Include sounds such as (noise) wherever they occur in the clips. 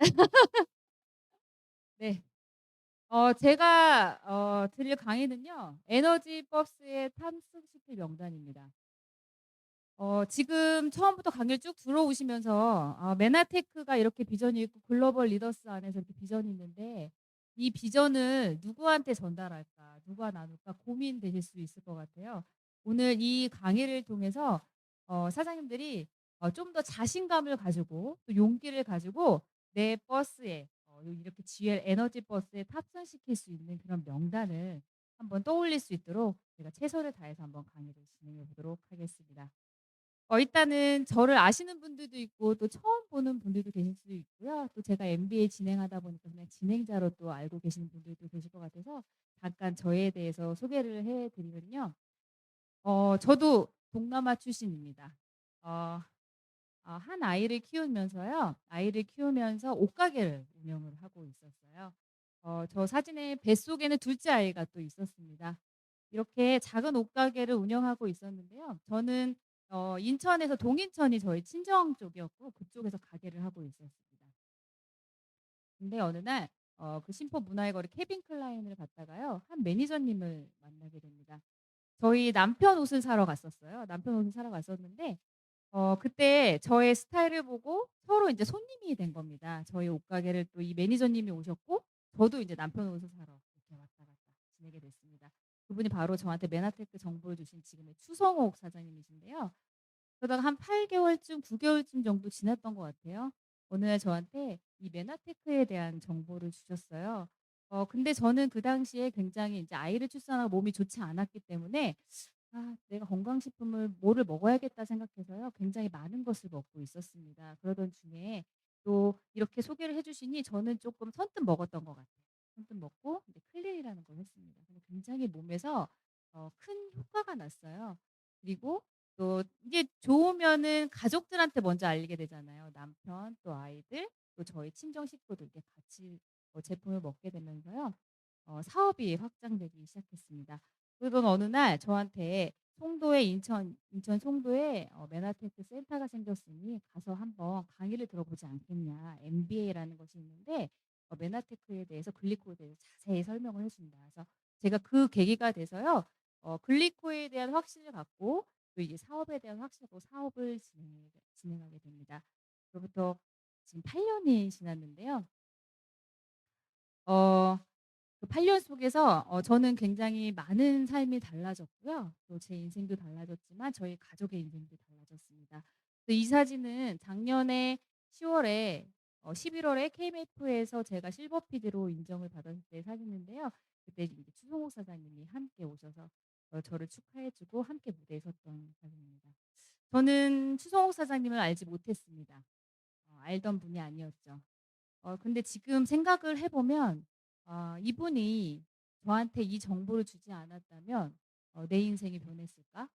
(laughs) 네. 어 제가 어 드릴 강의는요. 에너지 버스에 탑승시킬 명단입니다. 어 지금 처음부터 강의를 쭉 들어오시면서 아 메나테크가 이렇게 비전이 있고 글로벌 리더스 안에서 이렇게 비전이 있는데 이 비전을 누구한테 전달할까? 누가 나눌까? 고민되실 수 있을 것 같아요. 오늘 이 강의를 통해서 어 사장님들이 어 좀 더 자신감을 가지고 또 용기를 가지고 내 버스에 어 이렇게 GL 에너지 버스에 탑승시킬 수 있는 그런 명단을 한번 떠올릴 수 있도록 제가 최선을 다해서 한번 강의를 진행해 보도록 하겠습니다. 어 일단은 저를 아시는 분들도 있고 또 처음 보는 분들도 계실 수도 있고요. 또 제가 MBA 진행하다 보니까 그냥 진행자로 또 알고 계시는 분들도 계실 것 같아서 잠깐 저에 대해서 소개를 해 드리면요. 어 저도 동남아 출신입니다. 어어 한 아이를 키우면서요. 아이를 키우면서 옷가게를 운영을 하고 있었어요. 어 저 사진에 뱃속에는 둘째 아이가 또 있었습니다. 이렇게 작은 옷가게를 운영하고 있었는데요. 저는 어 인천에서 동인천이 저희 친정 쪽이었고 그쪽에서 가게를 하고 있었습니다. 근데 어느 날 어그 신포 문화의 거리 캐빈 클라인을 갔다가요. 한 매니저님을 만나게 됩니다. 저희 남편 옷을 사러 갔었어요. 남편 옷을 사러 갔었는데 어 그때 저의 스타일을 보고 서로 인제 손님이 된 겁니다. 저희 옷가게를 또 이 매니저님이 오셨고 저도 이제 남편 옷을 사러 이렇게 왔다 갔다 지내게 됐습니다. 그분이 바로 저한테 메나테크 정보를 주신 지금의 추성옥 사장님이신데요. 그러다가 한 8 개월쯤 9 개월쯤 정도 지났던 것 같아요. 어느 날 저한테 이 메나테크에 대한 정보를 주셨어요. 어 근데 저는 그 당시에 굉장히 인제 아이를 출산하고 몸이 좋지 않았기 때문에 ' 아 내가 건강식품을 뭐를 먹어야겠다.' 생각해서요. 굉장히 많은 것을 먹고 있었습니다. 그러던 중에 또 이렇게 소개를 해 주시니 저는 쪼끔 선뜻 먹었던 것 같아요. 선뜻 먹고 이제 클린이라는 걸 했습니다. 굉장히 몸에서 어 큰 효과가 났어요. 그리고 또 이게 좋으면은 가족들한테 먼저 알리게 되잖아요. 남편 또 아이들 또 저희 친정 식구들 이렇게 같이 어 제품을 먹게 되면서요. 어 사업이 확장되기 시작했습니다. 그러던 어느 날 저한테 송도에 인천 인천 송도에 어 "메나테크 센터가 생겼으니 가서 한번 강의를 들어보지 않겠냐. MBA라는 것이 있는데 어 메나테크에 대해서 글리코에 대해서 자세히 설명을 해 준다." 그래서 제가 그 계기가 돼서요. 어 글리코에 대한 확신을 갖고 또 이게 사업에 대한 확신을 갖고 사업을 진행을 진행하게 됩니다. 그로부터 지금 8 년이 지났는데요. 어 그 8년 속에서 어 저는 굉장히 많은 삶이 달라졌고요. 또 제 인생도 달라졌지만 저희 가족의 인생도 달라졌습니다. 그이 사진은 작년에 10 월에 어 11 월에 KMF에서 제가 실버 PD로 인정을 받았을 때 사진인데요. 그때 이제 추성호 사장님이 함께 오셔서 어 저를 축하해 주고 함께 무대에 섰던 사진입니다. 저는 추성호 사장님을 알지 못했습니다. 어 알던 분이 아니었죠. 어 근데 지금 생각을 해 보면 아 이분이 저한테 이 정보를 주지 않았다면 어 '내 인생이 변했을까?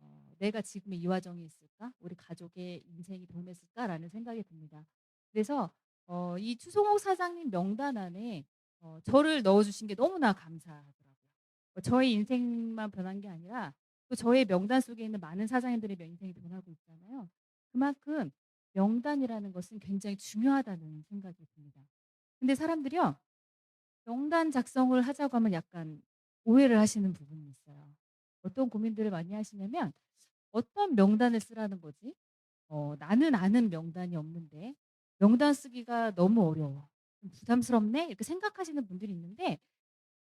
어 내가 지금의 이 와정에 있을까? 우리 가족의 인생이 변했을까?'라는 생각이 듭니다. 그래서 어 이 추성호 사장님 명단 안에 어 저를 넣어 주신 게 너무나 감사하더라고요. 어 저의 인생만 변한 게 아니라 또 저의 명단 속에 있는 많은 사장님들의 명 인생이 변하고 있잖아요. 그만큼 명단이라는 것은 굉장히 중요하다는 생각이 듭니다. 근데 사람들이요. 명단 작성을 하자고 하면 약간 오해를 하시는 부분이 있어요. 어떤 고민들을 많이 하시냐면 '어떤 명단을 쓰라는 거지? 어 나는 아는 명단이 없는데 명단 쓰기가 너무 어려워. 좀 부담스럽네?' 이렇게 생각하시는 분들이 있는데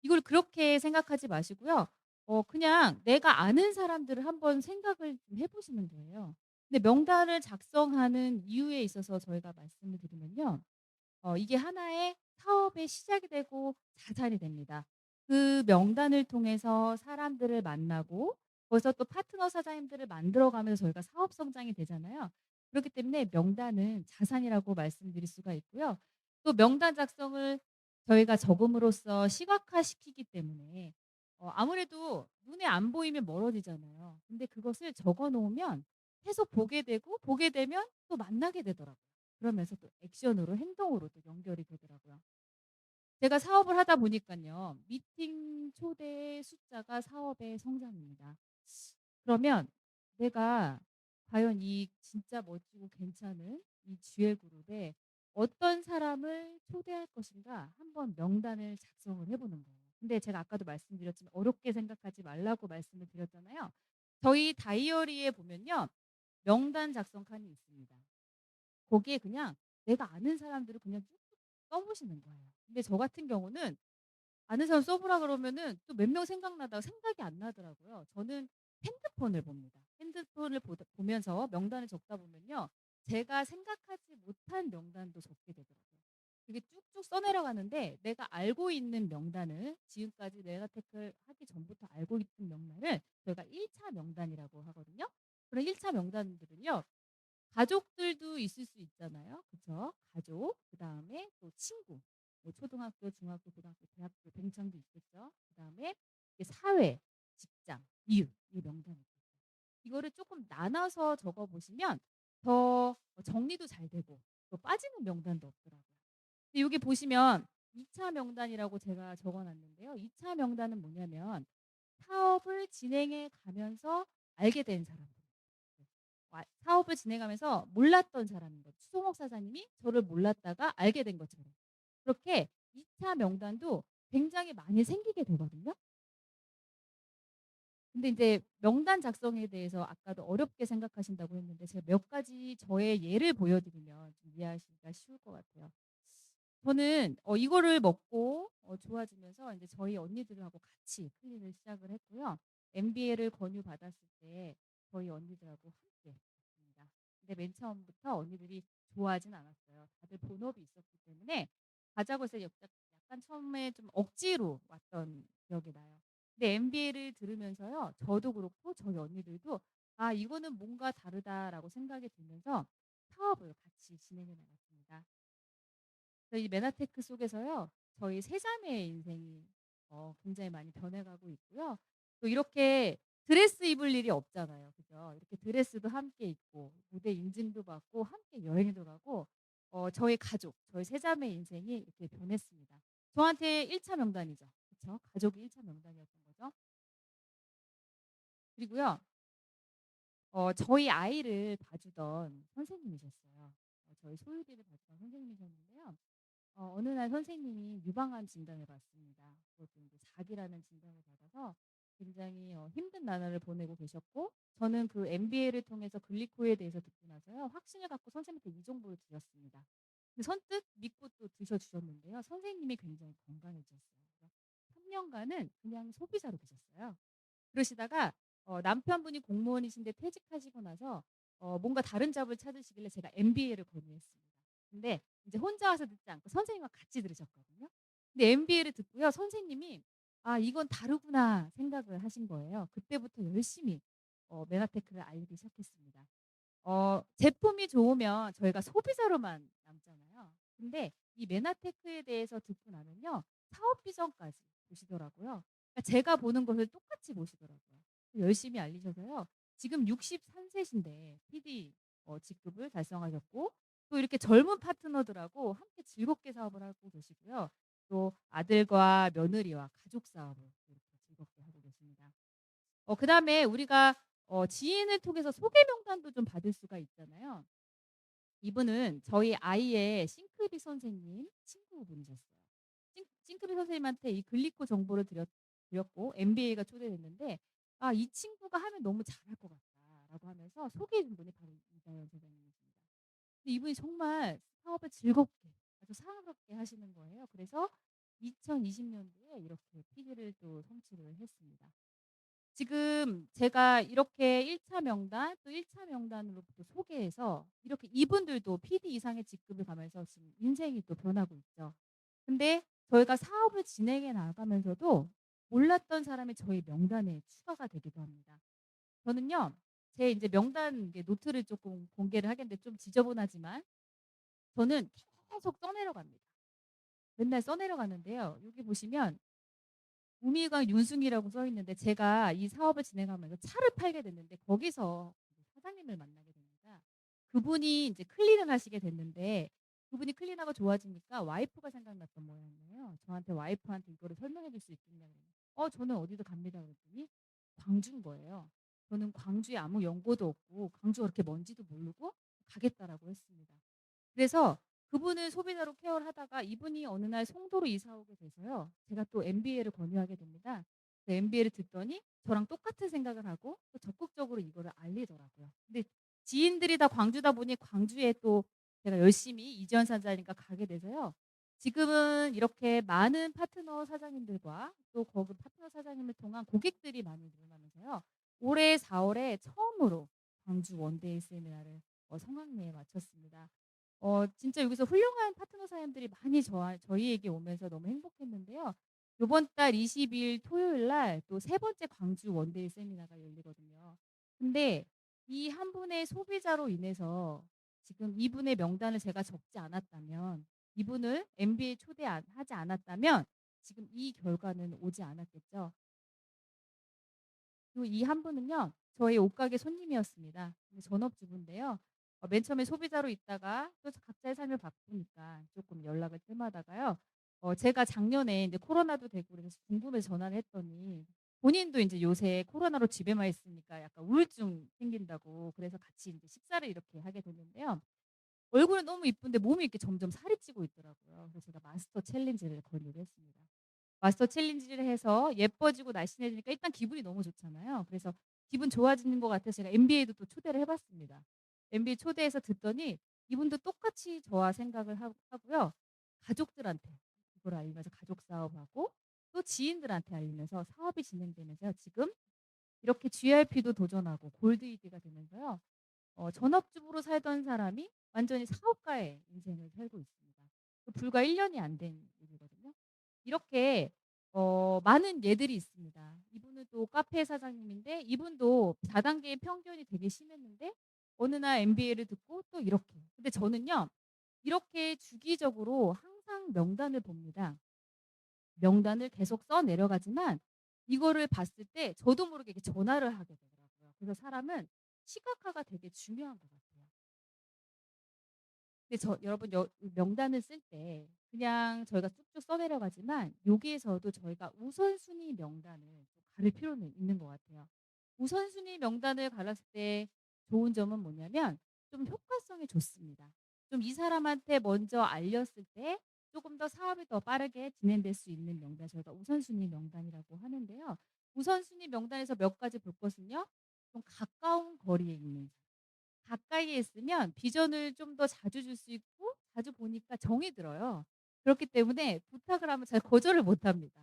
이걸 그렇게 생각하지 마시고요. 어 그냥 내가 아는 사람들을 한번 생각을 좀 해 보시는 거예요. 근데 명단을 작성하는 이유에 있어서 저희가 말씀을 드리면요. 어 이게 하나의 사업의 시작이 되고 자산이 됩니다. 그 명단을 통해서 사람들을 만나고 거기서 또 파트너 사장님들을 만들어 가면서 저희가 사업 성장이 되잖아요. 그렇기 때문에 명단은 자산이라고 말씀드릴 수가 있고요. 또 명단 작성을 저희가 적음으로써 시각화시키기 때문에 어 아무래도 눈에 안 보이면 멀어지잖아요. 근데 그것을 적어 놓으면 계속 보게 되고 보게 되면 또 만나게 되더라고요. 그러면서 또 액션으로 행동으로 또 연결이 되더라고요. 제가 사업을 하다 보니깐요. 미팅 초대 숫자가 사업의 성장입니다. 그러면 내가 과연 이 진짜 멋지고 괜찮은 이 GL 그룹에 어떤 사람을 초대할 것인가 한번 명단을 작성을 해 보는 거예요. 근데 제가 아까도 말씀드렸지만 어렵게 생각하지 말라고 말씀을 드렸잖아요. 저희 다이어리에 보면요. 명단 작성 칸이 있습니다. 거기에 그냥 내가 아는 사람들을 그냥 쭉쭉 써 보시는 거예요. 근데 저 같은 경우는 아는 사람 써 보라 그러면은 또 몇 명 생각나다가 생각이 안 나더라고요. 저는 핸드폰을 봅니다. 핸드폰을 보다 보면서 명단을 적다 보면요. 제가 생각하지 못한 명단도 적게 되더라고요. 이게 쭉쭉 써 내려가는데 내가 알고 있는 명단을 지금까지 메가테크를 하기 전부터 알고 있던 명단을 저희가 1차 명단이라고 하거든요. 그런 1차 명단들은요. 가족들도 있을 수 있잖아요. 그쵸? 가족, 그 다음에 또 친구, 뭐 초등학교, 중학교, 고등학교, 대학교, 뱅창도 있겠죠. 그 다음에 이게 사회, 직장, 이웃 이 명단이 있겠죠. 이거를 조금 나눠서 적어 보시면 더 정리도 잘 되고 또 빠지는 명단도 없더라고요. 근데 여기 보시면 2차 명단이라고 제가 적어 놨는데요. 2차 명단은 뭐냐면 사업을 진행해 가면서 알게 된 사람들. 사업을 진행하면서 몰랐던 사람인 거죠. 추성옥 사장님이 저를 몰랐다가 알게 된 것처럼. 그렇게 2차 명단도 굉장히 많이 생기게 되거든요. 근데 인제 명단 작성에 대해서 아까도 어렵게 생각하신다고 했는데 제가 몇 가지 저의 예를 보여 드리면 좀 이해하시기가 쉬울 것 같아요. 저는 어 이거를 먹고 어 좋아지면서 인제 저희 언니들하고 같이 클린을 시작을 했고요. MBA를 권유받았을 때 저희 언니들하고 함께 했습니다. 근데 맨 처음부터 언니들이 좋아하진 않았어요. 다들 본업이 있었기 때문에 가자고 해서 약 약간 처음에 좀 억지로 왔던 기억이 나요. 근데 MBA를 들으면서요. 저도 그렇고 저희 언니들도 '아 이거는 뭔가 다르다.'라고 생각이 들면서 사업을 같이 진행해 나갔습니다. 저희 메나테크 속에서요. 저희 세 자매의 인생이 어 굉장히 많이 변해가고 있고요. 또 이렇게 드레스 입을 일이 없잖아요. 그죠? 이렇게 드레스도 함께 입고 무대 인증도 받고 함께 여행도 가고 어 저희 가족, 저희 세 자매의 인생이 이렇게 변했습니다. 저한테 1차 명단이죠. 그쵸? 가족이 1차 명단이었던 거죠. 그리고요. 어 저희 아이를 봐주던 선생님이셨어요. 어 저희 소유디를 봐주던 선생님이셨는데요. 어 어느 날 선생님이 유방암 진단을 받습니다. 그것도 인제 장기라는 진단을 받아서 굉장히 어 힘든 나날을 보내고 계셨고 저는 그 MBA를 통해서 글리코에 대해서 듣고 나서요. 확신을 갖고 선생님한테 이 정보를 드렸습니다. 선뜻 믿고 또 드셔 주셨는데요. 선생님이 굉장히 건강해지셨어요. 그래서 3 년간은 그냥 소비자로 계셨어요. 그러시다가 어 남편분이 공무원이신데 퇴직하시고 나서 어 뭔가 다른 잡을 찾으시길래 제가 MBA를 권유했습니다. 근데 인제 혼자 와서 듣지 않고 선생님과 같이 들으셨거든요. 근데 MBA를 듣고요. 선생님이 ' 아 이건 다르구나.' 생각을 하신 거예요. 그때부터 열심히 어 메나테크를 알리기 시작했습니다. 어 제품이 좋으면 저희가 소비자로만 남잖아요. 근데 이 메나테크에 대해서 듣고 나면요. 사업 비전까지 보시더라고요. 그러니까 제가 보는 것을 똑같이 보시더라고요. 열심히 알리셔서요. 지금 63 세신데 PD 어 직급을 달성하셨고 또 이렇게 젊은 파트너들하고 함께 즐겁게 사업을 하고 계시고요. 또 아들과 며느리와 가족 사업을 즐겁게 하고 계십니다. 어 그 다음에 우리가 어 지인을 통해서 소개 명단도 좀 받을 수가 있잖아요. 이분은 저희 아이의 싱크비 선생님 친구분이셨어요. 싱 싱크비 선생님한테 이 글리코 정보를 드렸 드렸 고 MBA가 초대됐는데 "아 이 친구가 하면 너무 잘할 것 같다."라고 하면서 소개해 준 분이 바로 이다현 선생님이십니다. 이분이 정말 사업을 즐겁게 아주 사랑스럽게 하시는 거예요. 그래서 2020 년도에 이렇게 PD를 또 성취를 했습니다. 지금 제가 이렇게 1차 명단 또 1차 명단으로부터 소개해서 이렇게 이분들도 PD 이상의 직급을 가면서 지금 인생이 또 변하고 있죠. 근데 저희가 사업을 진행해 나가면서도 몰랐던 사람이 저희 명단에 추가가 되기도 합니다. 저는요. 제 인제 명단 노트를 쪼끔 공개를 하겠는데 좀 지저분하지만 저는 계속 써 내려갑니다. 맨날 써 내려가는데요. 여기 보시면 우미가 윤승이라고 써 있는데 제가 이 사업을 진행하면서 차를 팔게 됐는데 거기서 이제 사장님을 만나게 됩니다. 그분이 인제 클린을 하시게 됐는데 그분이 클린하고 좋아지니까 와이프가 생각났던 모양이에요. 저한테 와이프한테 이거를 설명해 줄 수 있겠냐 그랬는데 "어 저는 어디도 갑니다." 그랬더니 광주인 거예요. 저는 광주에 아무 연고도 없고 광주가 그렇게 먼지도 모르고 가겠다라고 했습니다. 그래서 그분은 소비자로 케어를 하다가 이분이 어느 날 송도로 이사 오게 돼서요. 제가 또 MBA를 권유하게 됩니다. 그 MBA를 듣더니 저랑 똑같은 생각을 하고 또 적극적으로 이거를 알리더라고요. 근데 지인들이 다 광주다 보니 광주에 또 제가 열심히 이지원 사자니까 가게 돼서요. 지금은 이렇게 많은 파트너 사장님들과 또 거기 파트너 사장님을 통한 고객들이 많이 늘어나면서요. 올해 4 월에 처음으로 광주 원데이 세미나를 어 성황리에 마쳤습니다. 어 진짜 여기서 훌륭한 파트너 사장님들이 많이 저하 저희에게 오면서 너무 행복했는데요. 요번 달 22일 토요일 날또세 번째 광주 원데이 세미나가 열리거든요. 근데 이한 분의 소비자로 인해서 지금 이분의 명단을 제가 적지 않았다면 이분을 MBA에 초대 안 하지 않았다면 지금 이 결과는 오지 않았겠죠. 그리고 이 한 분은요. 저희 옷가게 손님이었습니다. 전업주부인데요. 어 맨 처음에 소비자로 있다가 또 각자의 삶을 바꾸니까 쪼끔 연락을 뜸하다가요. 어 제가 작년에 인제 코로나도 되고 그래서 궁금해서 전화를 했더니 본인도 인제 요새 코로나로 집에만 있으니까 약간 우울증 생긴다고 그래서 같이 인제 식사를 이렇게 하게 됐는데요. 얼굴은 너무 이쁜데 몸이 이렇게 점점 살이 찌고 있더라고요. 그래서 제가 마스터 챌린지를 권유를 했습니다. 마스터 챌린지를 해서 예뻐지고 날씬해지니까 일단 기분이 너무 좋잖아요. 그래서 기분 좋아지는 것 같아서 제가 MBA도 또 초대를 해 봤습니다. MBA 초대해서 듣더니 이분도 똑같이 저와 생각을 하 하고요. 가족들한테 그걸 알리면서 가족 사업하고 또 지인들한테 알리면서 사업이 진행되면서요. 지금 이렇게 GRP도 도전하고 골드이디가 되면서요. 어 전업주부로 살던 사람이 완전히 사업가의 인생을 살고 있습니다. 그 불과 1 년이 안 된 일이거든요. 이렇게 어 많은 예들이 있습니다. 이분은 또 카페 사장님인데 이분도 4 단계의 편견이 되게 심했는데 어느 날 MBA를 듣고 또 이렇게. 근데 저는요. 이렇게 주기적으로 항상 명단을 봅니다. 명단을 계속 써 내려가지만 이거를 봤을 때 저도 모르게 전화를 하게 되더라고요. 그래서 사람은 시각화가 되게 중요한 것 같아요. 근데 저 여러분 여 명단을 쓸 때 그냥 저희가 쭉쭉 써 내려가지만 여기에서도 저희가 우선순위 명단을 좀 가릴 필요는 있는 것 같아요. 우선순위 명단을 갈랐을 때 좋은 점은 뭐냐면 좀 효과성이 좋습니다. 좀 이 사람한테 먼저 알렸을 때 쪼금 더 사업이 더 빠르게 진행될 수 있는 명단 저희가 우선순위 명단이라고 하는데요. 우선순위 명단에서 몇 가지 볼 것은요. 좀 가까운 거리에 있는 가까이에 있으면 비전을 좀 더 자주 줄 수 있고 자주 보니까 정이 들어요. 그렇기 때문에 부탁을 하면 잘 거절을 못 합니다.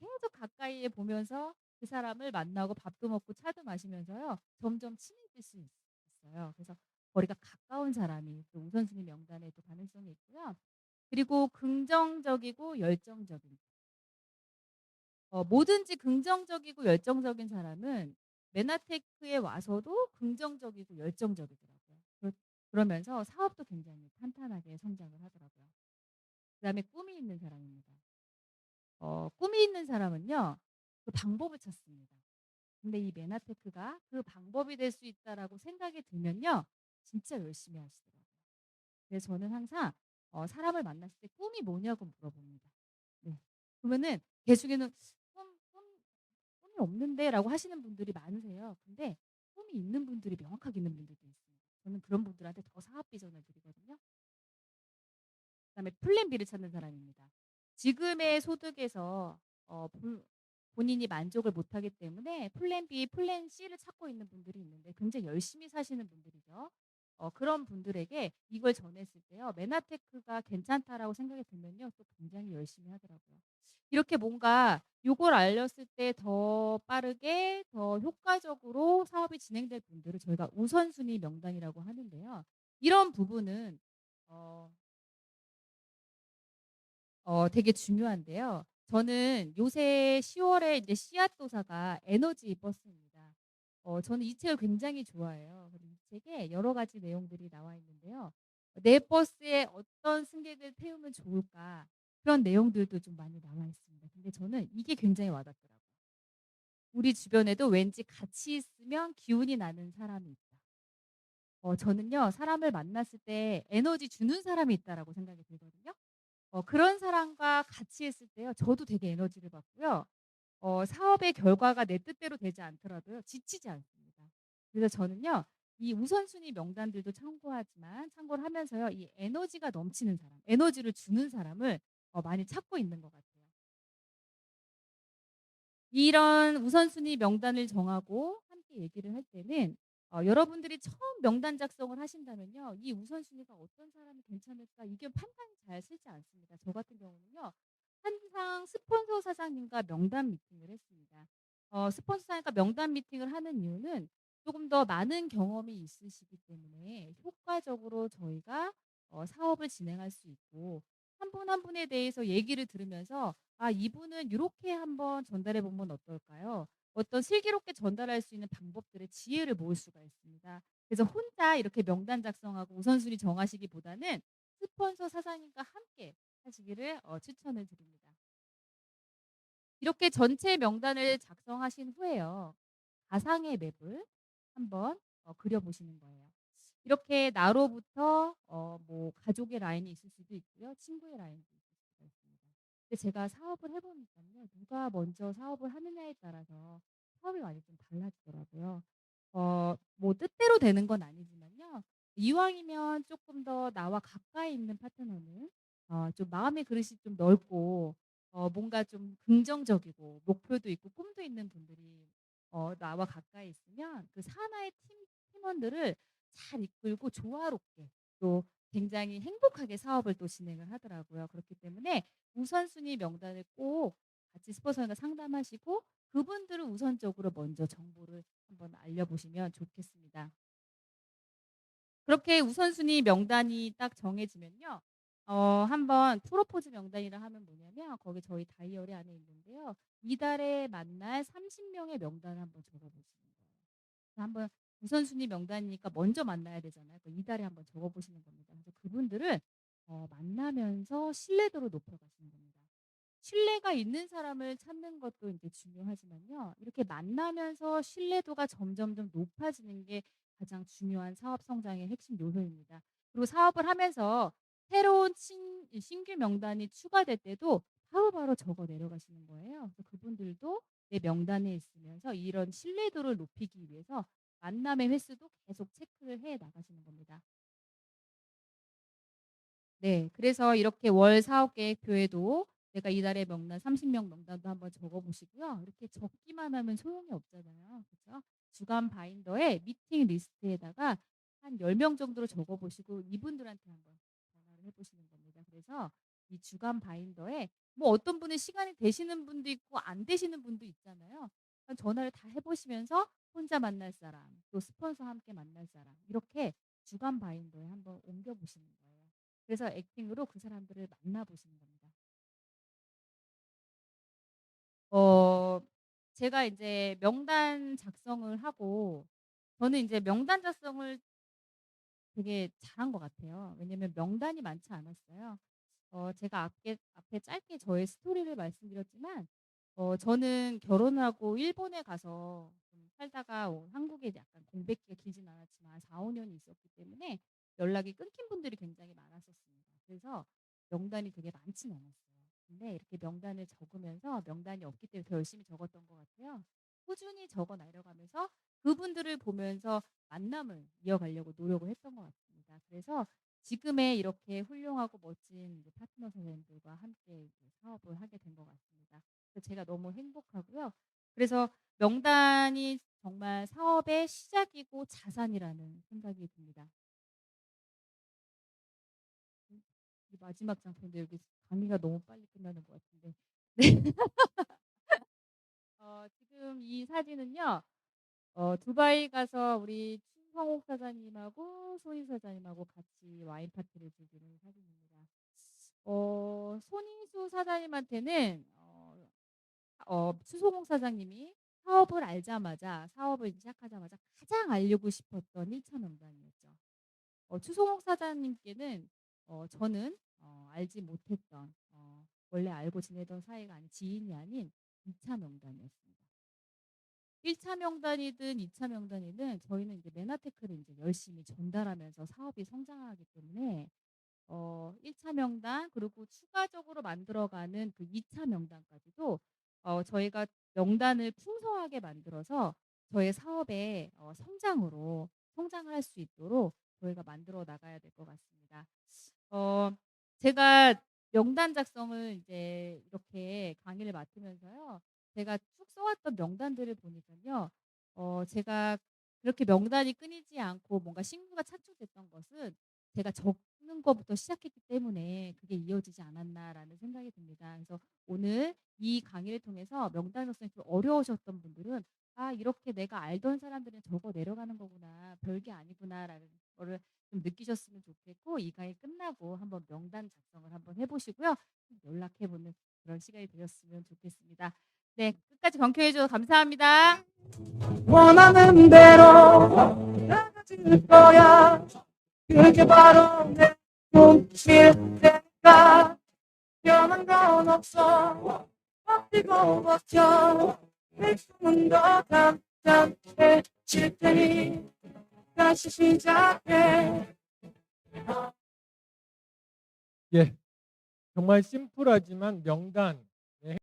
계속 가까이에 보면서 그 사람을 만나고 밥도 먹고 차도 마시면서요. 점점 친해질 수 있 있어요. 그래서 거리가 가까운 사람이 또 우선순위 명단에 또 가능성이 있고요. 그리고 긍정적이고 열정적인 어 뭐든지 긍정적이고 열정적인 사람은 메나테크에 와서도 긍정적이고 열정적이더라고요. 그러 그러면서 사업도 굉장히 탄탄하게 성장을 하더라고요. 그 다음에 꿈이 있는 사람입니다. 어 꿈이 있는 사람은요. 그 방법을 찾습니다. 근데 이 메나테크가 그 방법이 될 수 있다라고 생각이 들면요. 진짜 열심히 하시더라고요. 그래서 저는 항상 어 사람을 만났을 때 "꿈이 뭐냐."고 물어봅니다. 네. 그러면은 걔 중에는 "꿈 꿈 꿈이 없는데."라고 하시는 분들이 많으세요. 근데 꿈이 있는 분들이 명확하게 있는 분들도 있습니다. 저는 그런 분들한테 더 사업 비전을 드리거든요. 그 다음에 플랜 B를 찾는 사람입니다. 지금의 소득에서 어불 본인이 만족을 못하기 때문에 플랜 B, 플랜 C를 찾고 있는 분들이 있는데 굉장히 열심히 사시는 분들이죠. 어 그런 분들에게 이걸 전했을 때요. 메나테크가 괜찮다라고 생각이 들면요. 또 굉장히 열심히 하더라고요. 이렇게 뭔가 요걸 알렸을 때 더 빠르게 더 효과적으로 사업이 진행될 분들을 저희가 우선순위 명단이라고 하는데요. 이런 부분은 어 어 되게 중요한데요. 저는 요새 10 월에 이제 씨앗도사가 에너지 버스입니다. 어 저는 이 책을 굉장히 좋아해요. 이 책에 여러 가지 내용들이 나와 있는데요. '내 버스에 어떤 승객을 태우면 좋을까?' 그런 내용들도 좀 많이 나와 있습니다. 근데 저는 이게 굉장히 와 닿더라고요. '우리 주변에도 왠지 같이 있으면 기운이 나는 사람이 있다.' 어 저는요. 사람을 만났을 때 에너지 주는 사람이 있다라고 생각이 들거든요. 어 그런 사람과 같이 있을 때요. 저도 되게 에너지를 받고요. 어 사업의 결과가 내 뜻대로 되지 않더라도요. 지치지 않습니다. 그래서 저는요. 이 우선순위 명단들도 참고하지만 참고를 하면서요. 이 에너지가 넘치는 사람, 에너지를 주는 사람을 어 많이 찾고 있는 것 같아요. 이런 우선순위 명단을 정하고 함께 얘기를 할 때는 어 여러분들이 처음 명단 작성을 하신다면요. 이 우선순위가 어떤 사람이 괜찮을까 이게 판단이 잘 서지 않습니다. 저 같은 경우는요. 항상 스폰서 사장님과 명단 미팅을 했습니다. 어 스폰서 사장님과 명단 미팅을 하는 이유는 조금 더 많은 경험이 있으시기 때문에 효과적으로 저희가 어 사업을 진행할 수 있고 한 분한 분에 대해서 얘기를 들으면서 '아 이분은 요렇게 한번 전달해 보면 어떨까요?' 어떤 슬기롭게 전달할 수 있는 방법들의 지혜를 모을 수가 있습니다. 그래서 혼자 이렇게 명단 작성하고 우선순위 정하시기보다는 스폰서 사장님과 함께 하시기를 어 추천을 드립니다. 이렇게 전체 명단을 작성하신 후에요. 가상의 맵을 한번 어 그려 보시는 거예요. 이렇게 나로부터 어 뭐 가족의 라인이 있을 수도 있고요. 친구의 라인도. 제가 사업을 해 보니깐요. 누가 먼저 사업을 하느냐에 따라서 사업이 많이 좀 달라지더라고요. 어 뭐 뜻대로 되는 건 아니지만요. 이왕이면 쪼끔 더 나와 가까이 있는 파트너는 어 좀 마음의 그릇이 좀 넓고 어 뭔가 좀 긍정적이고 목표도 있고 꿈도 있는 분들이 어 나와 가까이 있으면 그 산하의 팀 팀원들을 잘 이끌고 조화롭게 또 굉장히 행복하게 사업을 또 진행을 하더라고요. 그렇기 때문에 우선순위 명단을 꼭 같이 스폰서님과 상담하시고 그분들을 우선적으로 먼저 정보를 한번 알려보시면 좋겠습니다. 그렇게 우선순위 명단이 딱 정해지면요. 어 한번 프로포즈 명단이라 하면 뭐냐면 거기 저희 다이어리 안에 있는데요. 이달에 만날 30 명의 명단을 한번 적어 보시는 거예요. 한번 우선순위 명단이니까 먼저 만나야 되잖아요. 그 이달에 한번 적어 보시는 겁니다. 그래서 그분들을 어 만나면서 신뢰도를 높여 가시는 겁니다. 신뢰가 있는 사람을 찾는 것도 인제 중요하지만요. 이렇게 만나면서 신뢰도가 점점점 높아지는 게 가장 중요한 사업 성장의 핵심 요소입니다. 그리고 사업을 하면서 새로운 친이 신규 명단이 추가될 때도 바로 바로 적어 내려가시는 거예요. 그래서 그분들도 내 명단에 있으면서 이런 신뢰도를 높이기 위해서 만남의 횟수도 계속 체크를 해 나가시는 겁니다. 네. 그래서 이렇게 월 사업 계획표에도 내가 이달의 명단 30명 명단도 한번 적어 보시고요. 이렇게 적기만 하면 소용이 없잖아요. 그죠? 주간 바인더에 미팅 리스트에다가 한 10명 정도로 적어 보시고 이분들한테 한번 전화를 해 보시는 겁니다. 그래서 이 주간 바인더에 뭐 어떤 분은 시간이 되시는 분도 있고 안 되시는 분도 있잖아요. 전화를 다 해 보시면서 혼자 만날 사람, 또 스폰서와 함께 만날 사람 이렇게 주간 바인더에 한번 옮겨 보시는 거예요. 그래서 액팅으로 그 사람들을 만나 보시는 겁니다. 어 제가 인제 명단 작성을 하고 저는 인제 명단 작성을 되게 잘한 것 같아요. 왜냐면 명단이 많지 않았어요. 어 제가 앞에 앞에 짧게 저의 스토리를 말씀드렸지만 어 저는 결혼을 하고 일본에 가서 좀 살다가 어 한국에 약간 공백기가 길진 않았지만 4-5 년이 있었기 때문에 연락이 끊긴 분들이 굉장히 많았었습니다. 그래서 명단이 되게 많진 않았어요. 근데 이렇게 명단을 적으면서 명단이 없기 때문에 더 열심히 적었던 것 같아요. 꾸준히 적어 내려가면서 그분들을 보면서 만남을 이어가려고 노력을 했던 것 같습니다. 그래서 지금의 이렇게 훌륭하고 멋진 파트너 선생님들과 함께 사업을 하게 된 것 같습니다. 제가 너무 행복하고요. 그래서 명단이 정말 사업의 시작이고 자산이라는 생각이 듭니다. 음이 마지막 장소인데 여기 강의가 너무 빨리 끝나는 것 같은데. 네. (laughs) 어 지금 이 사진은요. 어 두바이 가서 우리 추성옥 사장님하고 손희 사장님하고 같이 와인 파티를 즐기는 사진입니다. 어 손희수 사장님한테는 어 어 추성옥 사장님이 사업을 알자마자 사업을 시작하자마자 가장 알리고 싶었던 1차 명단이었죠. 어 추성옥 사장님께는 어 저는 어 알지 못했던 어 원래 알고 지내던 사이가 아닌 지인이 아닌 2차 명단이었습니다. 1차 명단이든 2차 명단이든 저희는 이제 메나테크를 인제 열심히 전달하면서 사업이 성장하기 때문에 어 1차 명단 그리고 추가적으로 만들어가는 그 2차 명단까지도 어 저희가 명단을 풍성하게 만들어서 저의 사업의 어 성장으로 성장을 할 수 있도록 저희가 만들어 나가야 될 것 같습니다. 어 제가 명단 작성을 이제 이렇게 강의를 맡으면서요. 제가 쭉 써 왔던 명단들을 보니깐요. 어 제가 그렇게 명단이 끊이지 않고 뭔가 신규가 창출됐던 것은 제가 적 는 거부터 시작했기 때문에 그게 이어지지 않았나라는 생각이 듭니다. 그래서 오늘 이 강의를 통해서 명단 작성이 좀 어려우셨던 분들은 '아 이렇게 내가 알던 사람들은 적어 내려가는 거구나. 별게 아니구나.'라는 거를 좀 느끼셨으면 좋겠고 이 강의 끝나고 한번 명단 작성을 한번 해 보시고요. 연락해 보는 그런 시간이 되셨으면 좋겠습니다. 네. 끝까지 경청해 주셔서 감사합니다. 원하는 대로 나가질 거야 그게 바로 내 꿈일테니까 변한 건 없어. 버티고 버텨. 내 꿈은 더 단단해질 테니 다시 시작해. 예. 정말 심플하지만 명단